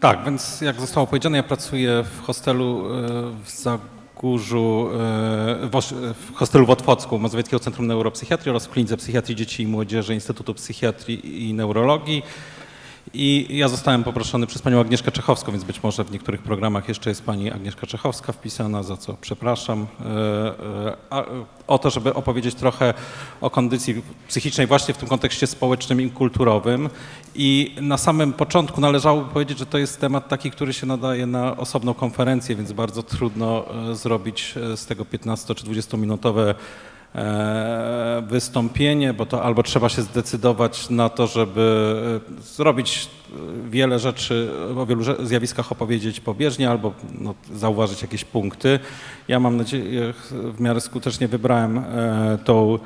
Tak, więc jak zostało powiedziane, ja pracuję w hostelu e, w Zagórzu, e, w, hostelu w Otwocku Mazowieckiego Centrum Neuropsychiatrii oraz w Klinice Psychiatrii Dzieci i Młodzieży Instytutu Psychiatrii i Neurologii. I ja zostałem poproszony przez panią Agnieszkę Czechowską, więc być może w niektórych programach jeszcze jest pani Agnieszka Czechowska wpisana, za co przepraszam, e, e, o to, żeby opowiedzieć trochę o kondycji psychicznej właśnie w tym kontekście społecznym i kulturowym. I na samym początku należałoby powiedzieć, że to jest temat taki, który się nadaje na osobną konferencję, więc bardzo trudno e, zrobić z tego 15 czy 20 minutowe wystąpienie, bo to albo trzeba się zdecydować na to, żeby e, zrobić e, wiele rzeczy, o wielu zjawiskach opowiedzieć pobieżnie, albo no, zauważyć jakieś punkty. Ja mam nadzieję, w miarę skutecznie wybrałem e, tą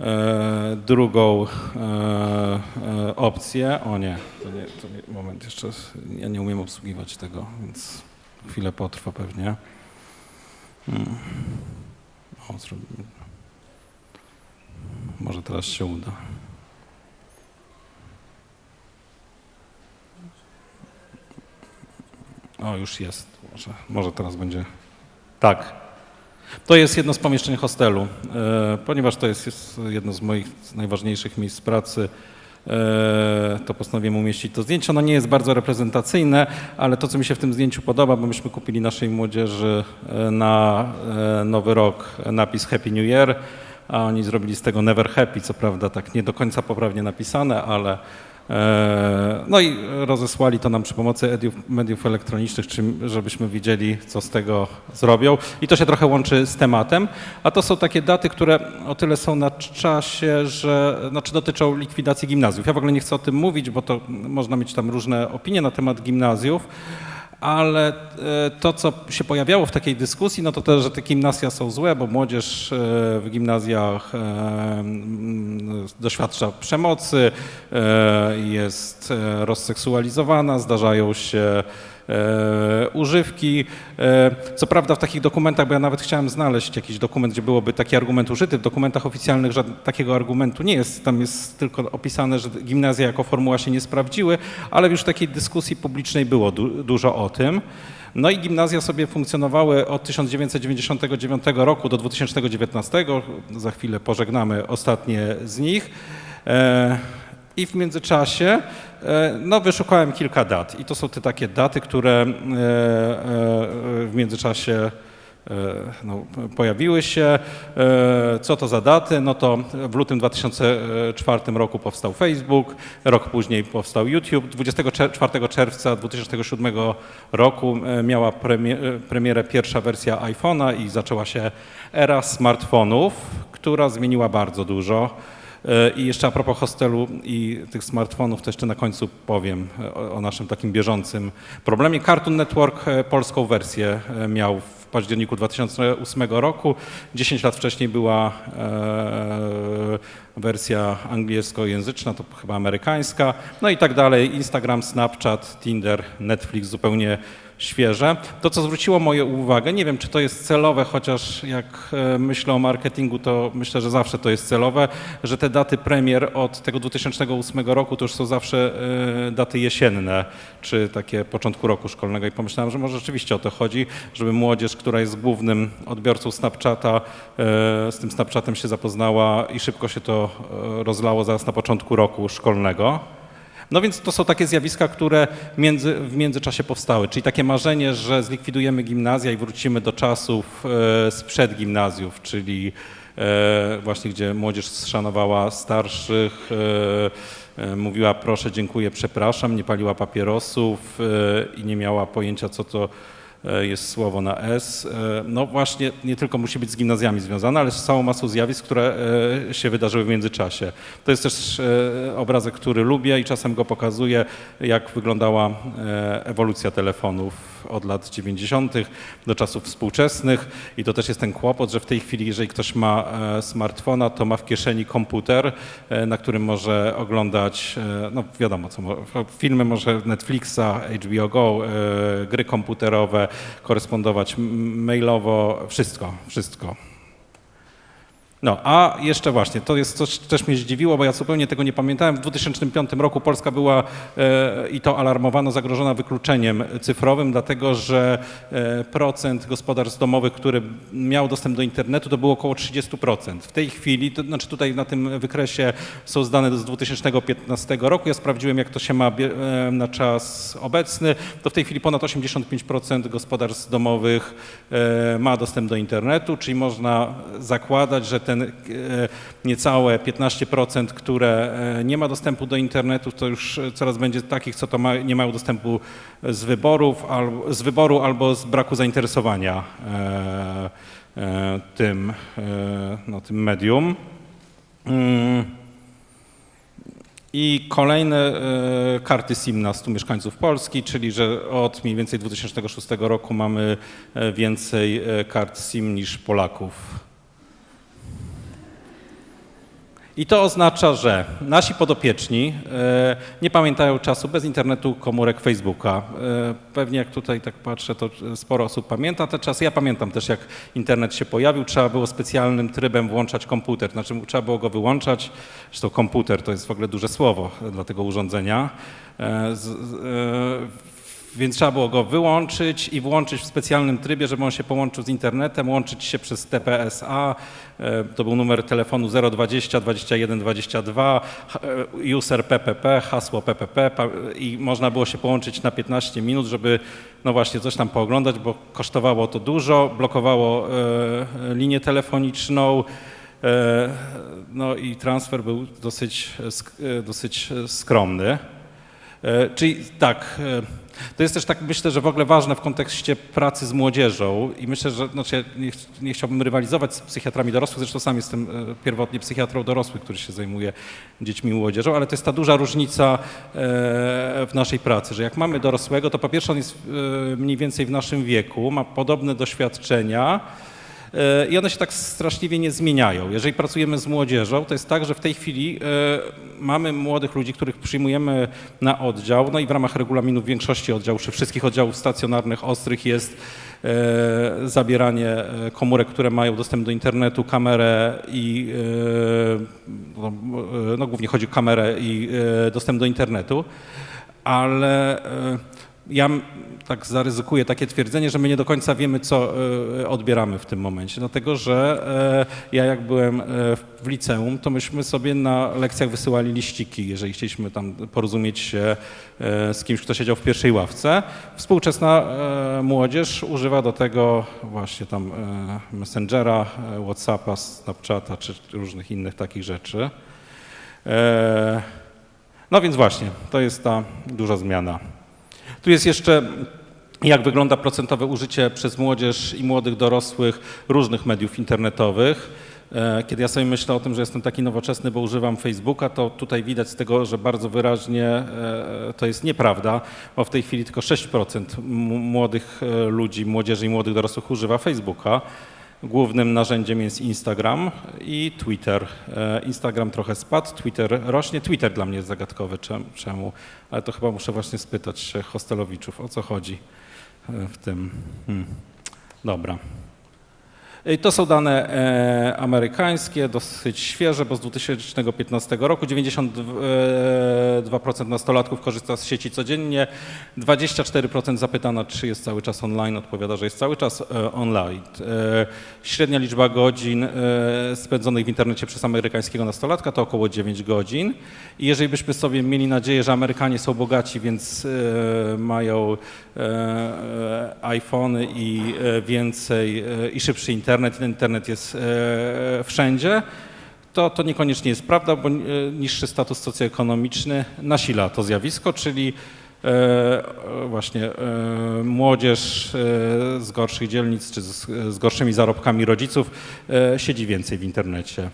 e, drugą e, e, opcję. O nie, to nie, to nie, moment, jeszcze ja nie umiem obsługiwać tego, więc chwilę potrwa pewnie. Hmm. O, zrobimy. Może teraz się uda. O, już jest. Może, może teraz będzie. Tak. To jest jedno z pomieszczeń hostelu, e, ponieważ to jest, jest jedno z moich najważniejszych miejsc pracy. e, To postanowiłem umieścić to zdjęcie. Ono nie jest bardzo reprezentacyjne, ale to, co mi się w tym zdjęciu podoba, bo myśmy kupili naszej młodzieży e, na e, nowy rok napis Happy New Year, a oni zrobili z tego Never Happy, co prawda tak nie do końca poprawnie napisane, ale e, no i rozesłali to nam przy pomocy ediów, mediów elektronicznych, żebyśmy widzieli, co z tego zrobią. I to się trochę łączy z tematem. A to są takie daty, które o tyle są na czasie, że znaczy dotyczą likwidacji gimnazjów. Ja w ogóle nie chcę o tym mówić, bo to można mieć tam różne opinie na temat gimnazjów. Ale e, to, co się pojawiało w takiej dyskusji, no to też, że te gimnazja są złe, bo młodzież e, w gimnazjach e, doświadcza przemocy, jest rozseksualizowana, zdarzają się używki. E, Co prawda w takich dokumentach, bo ja nawet chciałem znaleźć jakiś dokument, gdzie byłoby taki argument użyty, w dokumentach oficjalnych takiego argumentu nie jest. Tam jest tylko opisane, że gimnazja jako formuła się nie sprawdziły, ale już takiej dyskusji publicznej było du- dużo o tym. No i gimnazja sobie funkcjonowały od 1999 roku do 2019. Za chwilę pożegnamy ostatnie z nich. I w międzyczasie e, no, wyszukałem kilka dat. I to są te takie daty, które e, e, w międzyczasie no, pojawiły się. Co to za daty? No to w lutym 2004 roku powstał Facebook, rok później powstał YouTube. 24 czerwca 2007 roku miała premie, premierę pierwsza wersja iPhone'a i zaczęła się era smartfonów, która zmieniła bardzo dużo. E, I jeszcze a propos hostelu i tych smartfonów, to jeszcze na końcu powiem e, o, naszym takim bieżącym problemie. Cartoon Network e, polską wersję miał w październiku 2008 roku. 10 lat wcześniej była wersja angielskojęzyczna, to chyba amerykańska, no i tak dalej. Instagram, Snapchat, Tinder, Netflix zupełnie świeże. To, co zwróciło moją uwagę, nie wiem, czy to jest celowe, chociaż jak e, myślę o marketingu, to myślę, że zawsze to jest celowe, że te daty premier od tego 2008 roku to już są zawsze e, daty jesienne, czy takie początku roku szkolnego i pomyślałem, że może rzeczywiście o to chodzi, żeby młodzież, która jest głównym odbiorcą Snapchata, e, z tym Snapchatem się zapoznała i szybko się to rozlało zaraz na początku roku szkolnego. No więc to są takie zjawiska, które między, w międzyczasie powstały, czyli takie marzenie, że zlikwidujemy gimnazja i wrócimy do czasów e, sprzed gimnazjów, czyli e, właśnie gdzie młodzież szanowała starszych, e, mówiła proszę, dziękuję, przepraszam, nie paliła papierosów i nie miała pojęcia, co to jest słowo na S. E, No właśnie, nie tylko musi być z gimnazjami związane, ale z całą masą zjawisk, które e, się wydarzyły w międzyczasie. To jest też e, obrazek, który lubię i czasem go pokazuję, jak wyglądała e, ewolucja telefonów od lat 90. do czasów współczesnych i to też jest ten kłopot, że w tej chwili, jeżeli ktoś ma e, smartfona, to ma w kieszeni komputer, e, na którym może oglądać, e, no wiadomo co, filmy może Netflixa, HBO Go, e, gry komputerowe, korespondować mailowo, wszystko, wszystko. No, a jeszcze właśnie, to jest coś, co też mnie zdziwiło, bo ja zupełnie tego nie pamiętałem. W 2005 roku Polska była, e, i to alarmowano, zagrożona wykluczeniem cyfrowym, dlatego że e, procent gospodarstw domowych, które miał dostęp do internetu, to było około 30%. W tej chwili, to znaczy tutaj na tym wykresie są dane z 2015 roku, ja sprawdziłem, jak to się ma e, na czas obecny, to w tej chwili ponad 85% gospodarstw domowych e, ma dostęp do internetu, czyli można zakładać, że ten e, niecałe 15%, które e, nie ma dostępu do internetu, to już e, coraz będzie takich, co to ma, nie mają dostępu z wyborów, albo, z wyboru albo z braku zainteresowania tym, no, tym medium. Mm. I kolejne karty SIM na 100 mieszkańców Polski, czyli że od mniej więcej 2006 roku mamy więcej kart SIM niż Polaków. I to oznacza, że nasi podopieczni e, nie pamiętają czasu bez internetu, komórek Facebooka. E, Pewnie jak tutaj tak patrzę, to sporo osób pamięta te czasy. Ja pamiętam też, jak internet się pojawił, trzeba było specjalnym trybem włączać komputer, znaczy trzeba było go wyłączać. Zresztą komputer to jest w ogóle duże słowo dla tego urządzenia. Więc trzeba było go wyłączyć i włączyć w specjalnym trybie, żeby on się połączył z internetem, łączyć się przez TPSA. e, To był numer telefonu 020 21 22, ha- e, user PPP, hasło PPP i można było się połączyć na 15 minut, żeby no właśnie coś tam pooglądać, bo kosztowało to dużo, blokowało e, linię telefoniczną. e, No i transfer był dosyć, dosyć skromny. E, Czyli tak, e, to jest też tak, myślę, że w ogóle ważne w kontekście pracy z młodzieżą i myślę, że znaczy, nie, ch- nie chciałbym rywalizować z psychiatrami dorosłych, zresztą sam jestem e, pierwotnie psychiatrą dorosłych, który się zajmuje dziećmi i młodzieżą, ale to jest ta duża różnica w naszej pracy, że jak mamy dorosłego, to po pierwsze on jest mniej więcej w naszym wieku, ma podobne doświadczenia, I one się tak straszliwie nie zmieniają. Jeżeli pracujemy z młodzieżą, to jest tak, że w tej chwili e, mamy młodych ludzi, których przyjmujemy na oddział, no i w ramach regulaminu większości oddziałów, czy wszystkich oddziałów stacjonarnych ostrych jest e, zabieranie e, komórek, które mają dostęp do internetu, kamerę i e, no, e, no głównie chodzi o kamerę i e, dostęp do internetu, ale e, ja tak zaryzykuję takie twierdzenie, że my nie do końca wiemy, co e, odbieramy w tym momencie, dlatego że e, ja jak byłem e, w liceum, to myśmy sobie na lekcjach wysyłali liściki, jeżeli chcieliśmy tam porozumieć się z kimś, kto siedział w pierwszej ławce. Współczesna młodzież używa do tego właśnie tam Messengera, Whatsappa, Snapchata czy różnych innych takich rzeczy. No więc właśnie, to jest ta duża zmiana. Tu jest jeszcze, jak wygląda procentowe użycie przez młodzież i młodych dorosłych różnych mediów internetowych. E, Kiedy ja sobie myślę o tym, że jestem taki nowoczesny, bo używam Facebooka, to tutaj widać z tego, że bardzo wyraźnie e, to jest nieprawda, bo w tej chwili tylko 6% m- młodych e, ludzi, młodzieży i młodych dorosłych używa Facebooka. Głównym narzędziem jest Instagram i Twitter. E, Instagram trochę spadł, Twitter rośnie. Twitter dla mnie jest zagadkowy, czem- czemu, ale to chyba muszę właśnie spytać hostelowiczów, o co chodzi e, w tym. Hmm. Dobra. I To są dane e, amerykańskie, dosyć świeże, bo z 2015 roku 92% nastolatków korzysta z sieci codziennie, 24% zapytana, czy jest cały czas online, odpowiada, że jest cały czas e, online. E, średnia liczba godzin e, spędzonych w internecie przez amerykańskiego nastolatka to około 9 godzin. I jeżeli byśmy sobie mieli nadzieję, że Amerykanie są bogaci, więc e, mają e, e, iPhony i e, więcej e, i szybszy internet, i ten internet jest e, wszędzie, to, to niekoniecznie jest prawda, bo e, niższy status socjoekonomiczny nasila to zjawisko, czyli e, właśnie młodzież z gorszych dzielnic czy z, z gorszymi zarobkami rodziców siedzi więcej w internecie.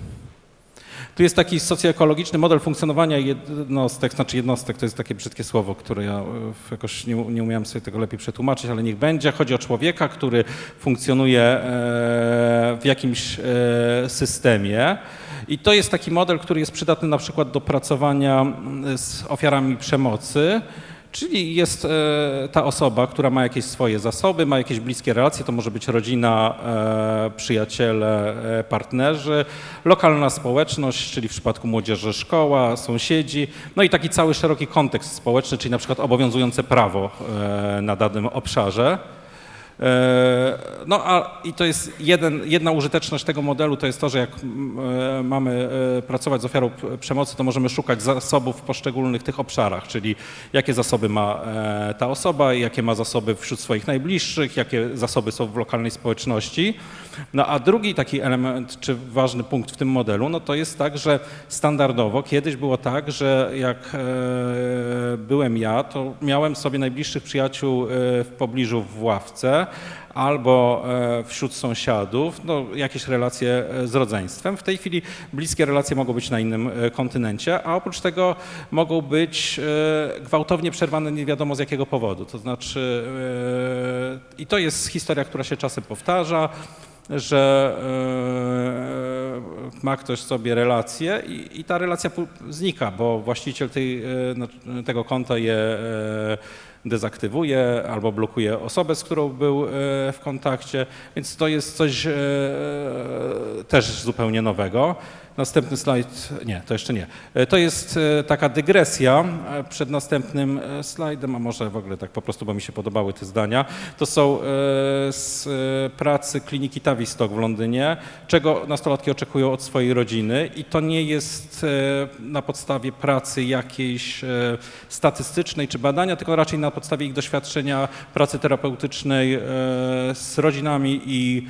Tu jest taki socjoekologiczny model funkcjonowania jednostek, znaczy jednostek to jest takie brzydkie słowo, które ja e, jakoś nie, nie umiałem sobie tego lepiej przetłumaczyć, ale niech będzie. Chodzi o człowieka, który funkcjonuje e, w jakimś e, systemie. I to jest taki model, który jest przydatny na przykład do pracowania mm, z ofiarami przemocy, Czyli jest e, ta osoba, która ma jakieś swoje zasoby, ma jakieś bliskie relacje, to może być rodzina, e, przyjaciele, e, partnerzy, lokalna społeczność, czyli w przypadku młodzieży szkoła, sąsiedzi, no i taki cały szeroki kontekst społeczny, czyli na przykład obowiązujące prawo na danym obszarze. E, No a i to jest jeden, jedna użyteczność tego modelu, to jest to, że jak e, mamy e, pracować z ofiarą przemocy, to możemy szukać zasobów w poszczególnych tych obszarach, czyli jakie zasoby ma ta osoba, jakie ma zasoby wśród swoich najbliższych, jakie zasoby są w lokalnej społeczności. No a drugi taki element, czy ważny punkt w tym modelu, no to jest tak, że standardowo kiedyś było tak, że jak byłem ja, to miałem sobie najbliższych przyjaciół w pobliżu w ławce albo e, wśród sąsiadów, no, jakieś relacje e, z rodzeństwem. W tej chwili bliskie relacje mogą być na innym e, kontynencie, a oprócz tego mogą być gwałtownie przerwane nie wiadomo z jakiego powodu. To znaczy, i to jest historia, która się czasem powtarza, że ma ktoś sobie relację i, i ta relacja znika, bo właściciel tej, tego konta je dezaktywuje albo blokuje osobę, z którą był e, w kontakcie, więc to jest coś e, też zupełnie nowego. Następny slajd, nie, to jeszcze nie. E, To jest e, taka dygresja e, przed następnym slajdem, a może w ogóle tak po prostu, bo mi się podobały te zdania. To są z pracy kliniki Tavistock w Londynie, czego nastolatki oczekują od swojej rodziny i to nie jest na podstawie pracy jakiejś statystycznej czy badania, tylko raczej na podstawie ich doświadczenia pracy terapeutycznej z rodzinami i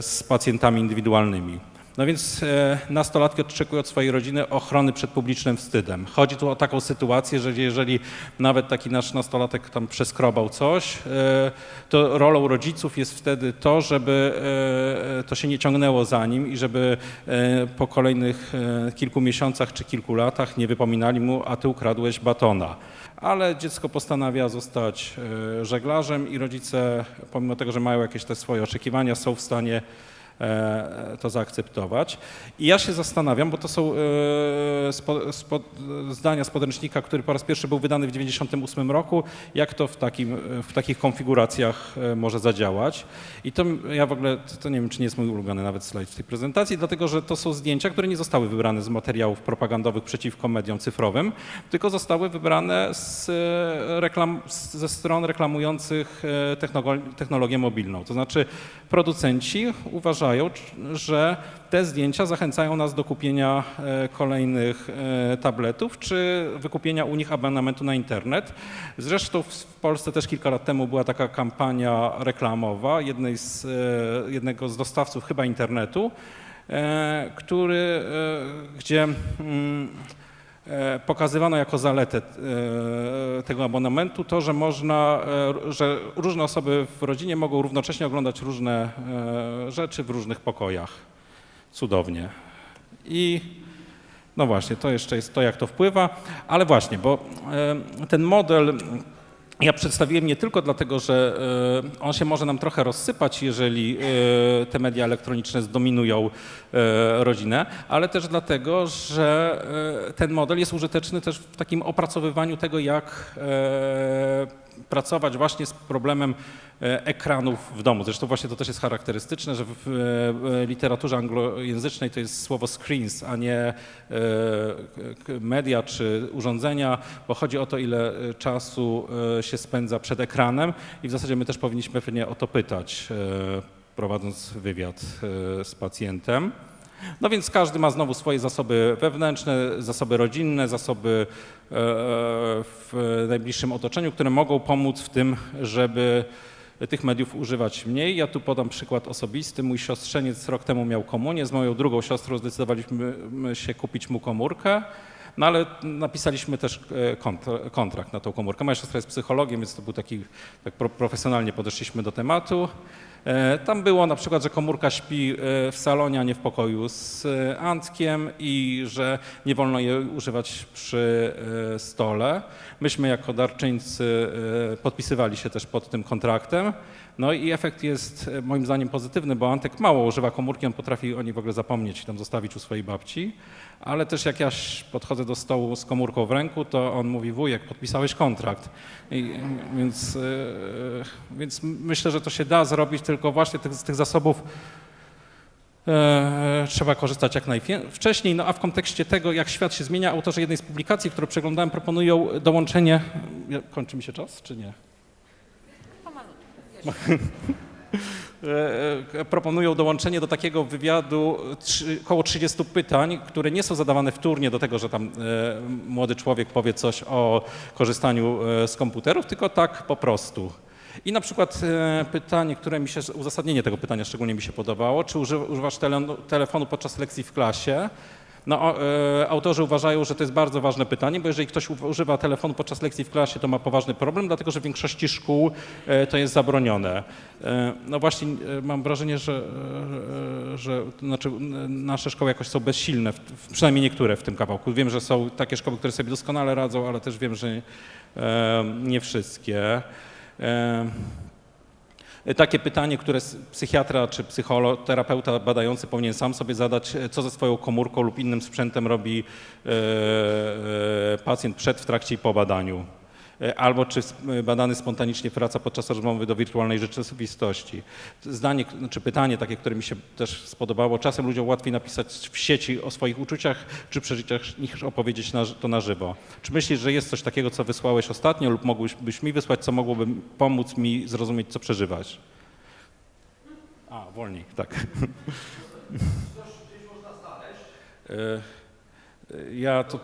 z pacjentami indywidualnymi. No więc e, nastolatki oczekują od swojej rodziny ochrony przed publicznym wstydem. Chodzi tu o taką sytuację, że jeżeli nawet taki nasz nastolatek tam przeskrobał coś, e, to rolą rodziców jest wtedy to, żeby e, to się nie ciągnęło za nim i żeby po kolejnych kilku miesiącach czy kilku latach nie wypominali mu, a ty ukradłeś batona. Ale dziecko postanawia zostać żeglarzem i rodzice, pomimo tego, że mają jakieś te swoje oczekiwania, są w stanie to zaakceptować. I ja się zastanawiam, bo to są e, spo, spo, zdania z podręcznika, który po raz pierwszy był wydany w 1998 roku, jak to w, takim, w takich konfiguracjach e, może zadziałać. I to ja w ogóle, to nie wiem, czy nie jest mój ulubiony nawet slajd w tej prezentacji, dlatego że to są zdjęcia, które nie zostały wybrane z materiałów propagandowych przeciwko mediom cyfrowym, tylko zostały wybrane z e, reklam, ze stron reklamujących e, technologię mobilną. To znaczy producenci uważają, że te zdjęcia zachęcają nas do kupienia e, kolejnych e, tabletów czy wykupienia u nich abonamentu na internet. Zresztą w Polsce też kilka lat temu była taka kampania reklamowa z, e, jednego z dostawców chyba internetu, który, gdzie mm, pokazywano jako zaletę e, tego abonamentu to, że można, e, że różne osoby w rodzinie mogą równocześnie oglądać różne e, rzeczy w różnych pokojach. Cudownie. I no właśnie, to jeszcze jest to, jak to wpływa, ale właśnie, bo e, ten model ja przedstawiłem nie tylko dlatego, że e, on się może nam trochę rozsypać, jeżeli e, te media elektroniczne zdominują e, rodzinę, ale też dlatego, że ten model jest użyteczny też w takim opracowywaniu tego, jak pracować właśnie z problemem e, ekranów w domu. Zresztą właśnie to też jest charakterystyczne, że w e, literaturze anglojęzycznej to jest słowo screens, a nie e, media czy urządzenia, bo chodzi o to, ile czasu się spędza przed ekranem i w zasadzie my też powinniśmy pewnie o to pytać, prowadząc wywiad z pacjentem. No więc każdy ma znowu swoje zasoby wewnętrzne, zasoby rodzinne, zasoby e, w najbliższym otoczeniu, które mogą pomóc w tym, żeby tych mediów używać mniej. Ja tu podam przykład osobisty. Mój siostrzeniec rok temu miał komunię, z moją drugą siostrą zdecydowaliśmy się kupić mu komórkę. No ale napisaliśmy też e, kont- kontrakt na tą komórkę. Moja siostra jest psychologiem, więc to był taki, tak pro- profesjonalnie podeszliśmy do tematu. E, Tam było na przykład, że komórka śpi e, w salonie, a nie w pokoju z e, Antkiem i że nie wolno jej używać przy stole. Myśmy jako darczyńcy podpisywali się też pod tym kontraktem. No i efekt jest moim zdaniem pozytywny, bo Antek mało używa komórki, on potrafi o niej w ogóle zapomnieć i tam zostawić u swojej babci. Ale też jak ja podchodzę do stołu z komórką w ręku, to on mówi, wujek, podpisałeś kontrakt. I, więc, więc myślę, że to się da zrobić, tylko właśnie tych, z tych zasobów e, trzeba korzystać jak najwcześniej. No a w kontekście tego, jak świat się zmienia, autorzy jednej z publikacji, które przeglądałem, proponują dołączenie... Kończy mi się czas, czy nie? E, e, proponują dołączenie do takiego wywiadu około 30 pytań, które nie są zadawane wtórnie do tego, że tam e, młody człowiek powie coś o korzystaniu e, z komputerów, tylko tak po prostu. I na przykład e, pytanie, które mi się, uzasadnienie tego pytania szczególnie mi się podobało, czy uży, używasz tele, telefonu podczas lekcji w klasie? No, e, autorzy uważają, że to jest bardzo ważne pytanie, bo jeżeli ktoś używa telefonu podczas lekcji w klasie, to ma poważny problem, dlatego że w większości szkół e, to jest zabronione. No właśnie mam wrażenie, że, że znaczy, nasze szkoły jakoś są bezsilne, przynajmniej niektóre w tym kawałku. Wiem, że są takie szkoły, które sobie doskonale radzą, ale też wiem, że nie wszystkie. Takie pytanie, które psychiatra czy psycholog, terapeuta badający powinien sam sobie zadać, e, co ze swoją komórką lub innym sprzętem robi e, e, pacjent przed, w trakcie i po badaniu. E, Albo czy s- badany spontanicznie wraca podczas rozmowy do wirtualnej rzeczywistości. Zdanie, k- znaczy pytanie takie, które mi się też spodobało, czasem ludziom łatwiej napisać w sieci o swoich uczuciach czy przeżyciach niż opowiedzieć na, to na żywo. Czy myślisz, że jest coś takiego, co wysłałeś ostatnio lub mógłbyś mi wysłać, co mogłoby pomóc mi zrozumieć, co przeżywasz? A, wolniej, tak. E, e, Ja to...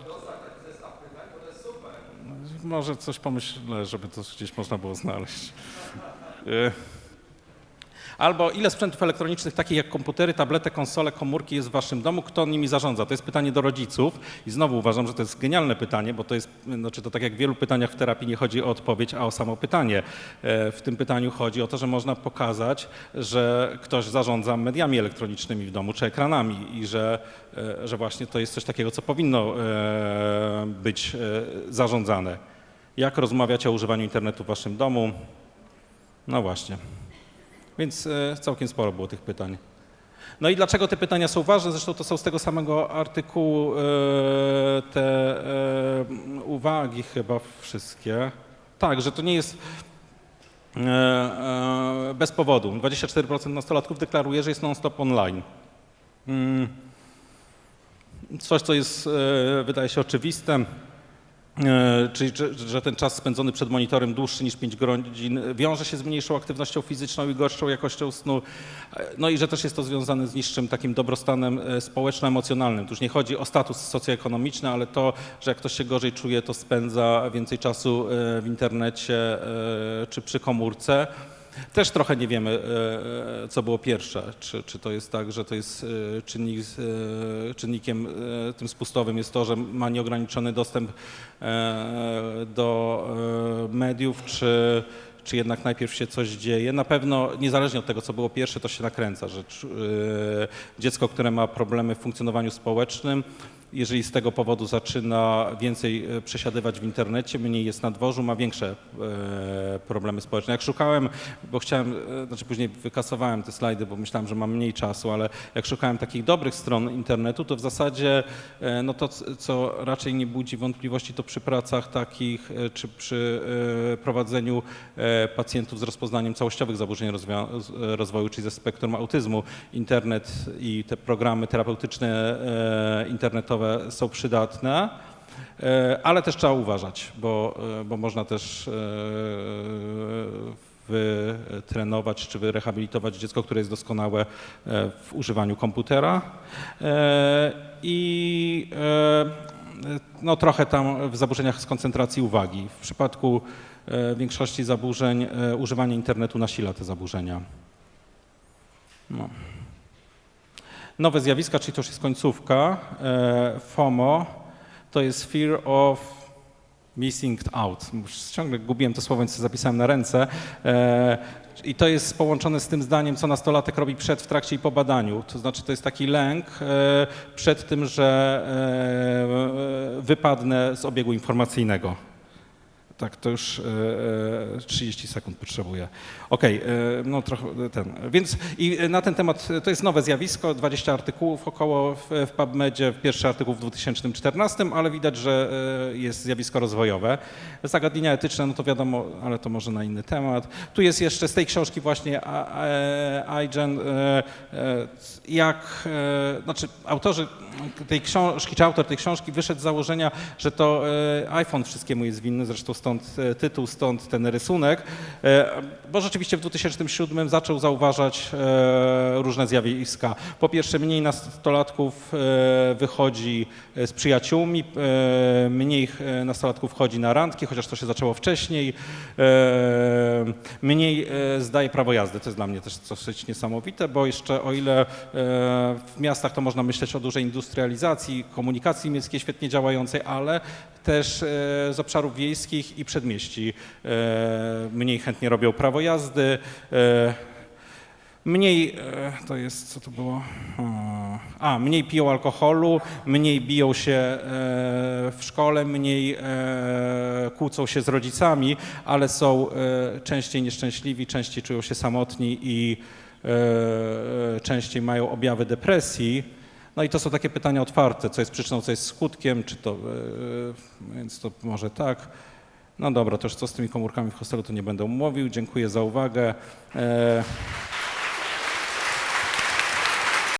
Może coś pomyślę, żeby to gdzieś można było znaleźć. Albo ile sprzętów elektronicznych, takich jak komputery, tablety, konsole, komórki jest w waszym domu? Kto nimi zarządza? To jest pytanie do rodziców i znowu uważam, że to jest genialne pytanie, bo to jest, znaczy to tak jak w wielu pytaniach w terapii nie chodzi o odpowiedź, a o samo pytanie. E, W tym pytaniu chodzi o to, że można pokazać, że ktoś zarządza mediami elektronicznymi w domu czy ekranami i że, e, że właśnie to jest coś takiego, co powinno e, być zarządzane. Jak rozmawiać o używaniu internetu w waszym domu? No właśnie. Więc e, całkiem sporo było tych pytań. No i dlaczego te pytania są ważne? Zresztą to są z tego samego artykułu e, te e, uwagi chyba wszystkie. Tak, że to nie jest bez powodu. 24% nastolatków deklaruje, że jest non-stop online. Mm. Coś, co jest, wydaje się oczywiste, Czyli, że, ten czas spędzony przed monitorem dłuższy niż 5 godzin wiąże się z mniejszą aktywnością fizyczną i gorszą jakością snu. E, No i że też jest to związane z niższym takim dobrostanem e, społeczno-emocjonalnym. Tu już nie chodzi o status socjoekonomiczny, ale to, że jak ktoś się gorzej czuje, to spędza więcej czasu e, w internecie e, czy przy komórce. Też trochę nie wiemy, e, co było pierwsze. Czy, czy to jest tak, że to jest e, czynnik, e, czynnikiem e, tym spustowym jest to, że ma nieograniczony dostęp e, do e, mediów, czy, czy jednak najpierw się coś dzieje. Na pewno niezależnie od tego, co było pierwsze, to się nakręca, że e, dziecko, które ma problemy w funkcjonowaniu społecznym, jeżeli z tego powodu zaczyna więcej e, przesiadywać w internecie, mniej jest na dworzu, ma większe e, problemy społeczne. Jak szukałem, bo chciałem, e, znaczy później wykasowałem te slajdy, bo myślałem, że mam mniej czasu, ale jak szukałem takich dobrych stron internetu, to w zasadzie no to, co raczej nie budzi wątpliwości, to przy pracach takich, czy przy prowadzeniu pacjentów z rozpoznaniem całościowych zaburzeń rozwoju, czyli ze spektrum autyzmu, internet i te programy terapeutyczne e, są przydatne, e, ale też trzeba uważać, bo, e, bo można też e, wytrenować czy wyrehabilitować dziecko, które jest doskonałe w używaniu komputera. I no, trochę tam w zaburzeniach z koncentracji uwagi. W przypadku większości zaburzeń używanie internetu nasila te zaburzenia. No. Nowe zjawiska, czyli to już jest końcówka. E, FOMO to jest fear of Missing out. Ciągle gubiłem to słowo, więc zapisałem na ręce. E, I to jest połączone z tym zdaniem, co nastolatek robi przed, w trakcie i po badaniu. To znaczy, to jest taki lęk e, przed tym, że wypadnę z obiegu informacyjnego. Tak, to już e, e, 30 sekund potrzebuję. Okej, e, no trochę ten. Więc i na ten temat e, to jest nowe zjawisko, 20 artykułów około w, w PubMedzie, pierwszy artykuł w 2014, ale widać, że e, jest zjawisko rozwojowe. Zagadnienia etyczne, no to wiadomo, ale to może na inny temat. Tu jest jeszcze z tej książki właśnie iGen, e, e, jak, e, znaczy autorzy tej książki, czy autor tej książki wyszedł z założenia, że to e, iPhone wszystkiemu jest winny, zresztą stąd e, tytuł, stąd ten rysunek, e, bo rzeczywiście w 2007 zaczął zauważać e, różne zjawiska. Po pierwsze, mniej nastolatków wychodzi z przyjaciółmi, mniej nastolatków chodzi na randki, chociaż to się zaczęło wcześniej, mniej zdaje prawo jazdy. To jest dla mnie też dosyć niesamowite, bo jeszcze o ile w miastach to można myśleć o dużej industrializacji, komunikacji miejskiej świetnie działającej, ale też z obszarów wiejskich i przedmieści e, mniej chętnie robią prawo jazdy. e, Mniej, e, to jest, co to było? A, mniej piją alkoholu, mniej biją się w szkole, mniej kłócą się z rodzicami, ale są częściej nieszczęśliwi, częściej czują się samotni i częściej mają objawy depresji. No i to są takie pytania otwarte, co jest przyczyną, co jest skutkiem, czy to, więc to może tak. No dobra, już co z tymi komórkami w hostelu to nie będę mówił. Dziękuję za uwagę. E,